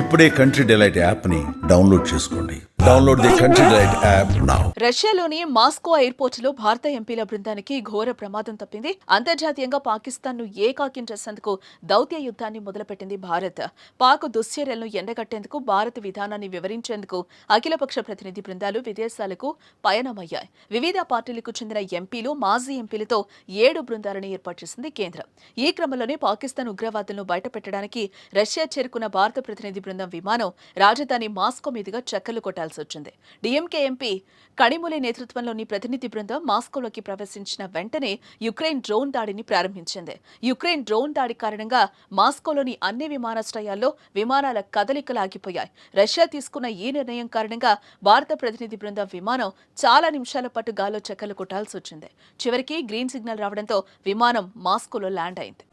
ఇప్పుడే country delight యాప్ని download చేసుకోండి. Download the country app now రష్యాలోని మాస్కో ఎయిర్పోర్ట్లో భారత ఎంపీల బృందానికి ఘోర ప్రమాదం తప్పింది. అంతర్జాతీయంగా పాకిస్తాన్ను ఏకాకించేసేందుకు దౌత్య యుద్ధాన్ని మొదలుపెట్టింది భారత్. పాక్ దుశ్చర్యలను ఎండగట్టేందుకు భారత్ విధానాన్ని వివరించేందుకు అఖిలపక్ష ప్రతినిధి బృందాలు విదేశాలకు పయనమయ్యాయి. వివిధ పార్టీలకు చెందిన ఎంపీలు మాజీ ఎంపీలతో ఏడు బృందాలను ఏర్పాటు చేసింది కేంద్రం. ఈ క్రమంలోనే పాకిస్తాన్ ఉగ్రవాదులను బయటపెట్టడానికి రష్యా చేరుకున్న భారత ప్రతినిధి బృందం విమానం రాజధాని మాస్కో మీదుగా చక్కర్లు చేయాల్సి వచ్చింది డిఎంకే ఎంపీ కడిములి నేతృత్వంలోని ప్రతినిధి బృందం మాస్కోలోకి ప్రవేశించిన వెంటనే యుక్రెయిన్ డ్రోన్ దాడిని ప్రారంభించింది. యుక్రెయిన్ డ్రోన్ దాడి కారణంగా మాస్కోలోని అన్ని విమానాశ్రయాల్లో విమానాల కదలికలు ఆగిపోయాయి. రష్యా తీసుకున్న ఈ నిర్ణయం కారణంగా భారత ప్రతినిధి బృందం విమానం చాలా నిమిషాల పాటు గాల్లో చెక్కలు కొట్టాల్సి వచ్చింది చివరికి గ్రీన్ సిగ్నల్ రావడంతో విమానం మాస్కోలో ల్యాండ్ అయింది.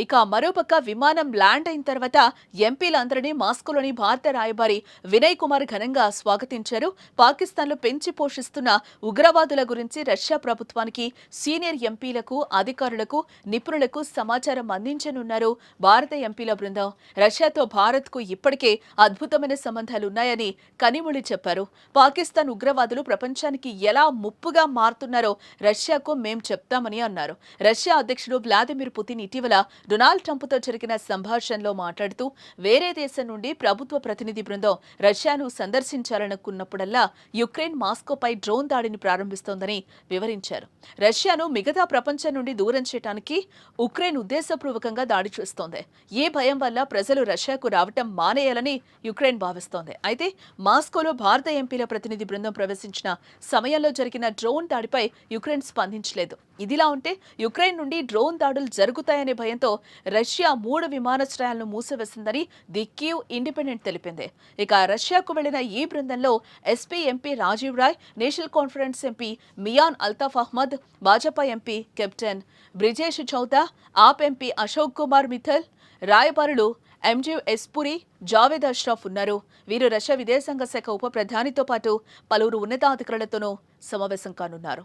ఇక మరోపక్క విమానం ల్యాండ్ అయిన తర్వాత ఎంపీలందరినీ మాస్కోలోని భారత రాయబారి వినయ్ కుమార్ ఘనంగా స్వాగతించారు. పాకిస్తాన్లో పెంచి పోషిస్తున్న ఉగ్రవాదుల గురించి రష్యా ప్రభుత్వానికి సీనియర్ ఎంపీలకు అధికారులకు నిపుణులకు సమాచారం అందించనున్నారు భారత ఎంపీల బృందం. రష్యాతో భారత్కు ఇప్పటికే అద్భుతమైన సంబంధాలున్నాయని కనిముళి చెప్పారు. పాకిస్తాన్ ఉగ్రవాదులు ప్రపంచానికి ఎలా ముప్పుగా మారుతున్నారో రష్యాకు మేం చెప్తామని అన్నారు. రష్యా అధ్యక్షుడు వ్లాదిమిర్ పుతిన్ ఇటీవల డొనాల్డ్ ట్రంప్తో జరిగిన సంభాషణలో మాట్లాడుతూ వేరే దేశం నుండి ప్రభుత్వ ప్రతినిధి బృందం రష్యాను సందర్శించాలనుకున్నప్పుడల్లా యుక్రెయిన్ మాస్కోపై డ్రోన్ దాడిని ప్రారంభిస్తోందని వివరించారు. రష్యాను మిగతా ప్రపంచం నుండి దూరం చేయడానికి ఉక్రెయిన్ ఉద్దేశపూర్వకంగా దాడి చేస్తోంది. ఏ భయం వల్ల ప్రజలు రష్యాకు రావటం మానేయాలని యుక్రెయిన్ భావిస్తోంది. అయితే మాస్కోలో భారత ఎంపీల ప్రతినిధి బృందం ప్రవేశించిన సమయంలో జరిగిన డ్రోన్ దాడిపై యుక్రెయిన్ స్పందించలేదు. ఇదిలా ఉంటే యుక్రెయిన్ నుండి డ్రోన్ దాడులు జరుగుతాయనే భయంతో రష్యా మూడు విమానాశ్రయాలను మూసివేసిందని ది కీవ్ ఇండిపెండెంట్ తెలిపింది. ఇక రష్యాకు వెళ్ళిన ఈ బృందంలో SP MP Rajeev Rai National Conference MP Mian Altaf Ahmad Bhajapa MP captain Brijesh Chowta AAP MP Ashok Kumar Mittal రాయబారులు ఎంజీ ఎస్పురి జావేద్ అష్రఫ్ ఉన్నారు. వీరు రష్యా విదేశాంగ శాఖ ఉప ప్రధానితో పాటు పలువురు ఉన్నతాధికారులతోనూ సమావేశం కానున్నారు.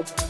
Música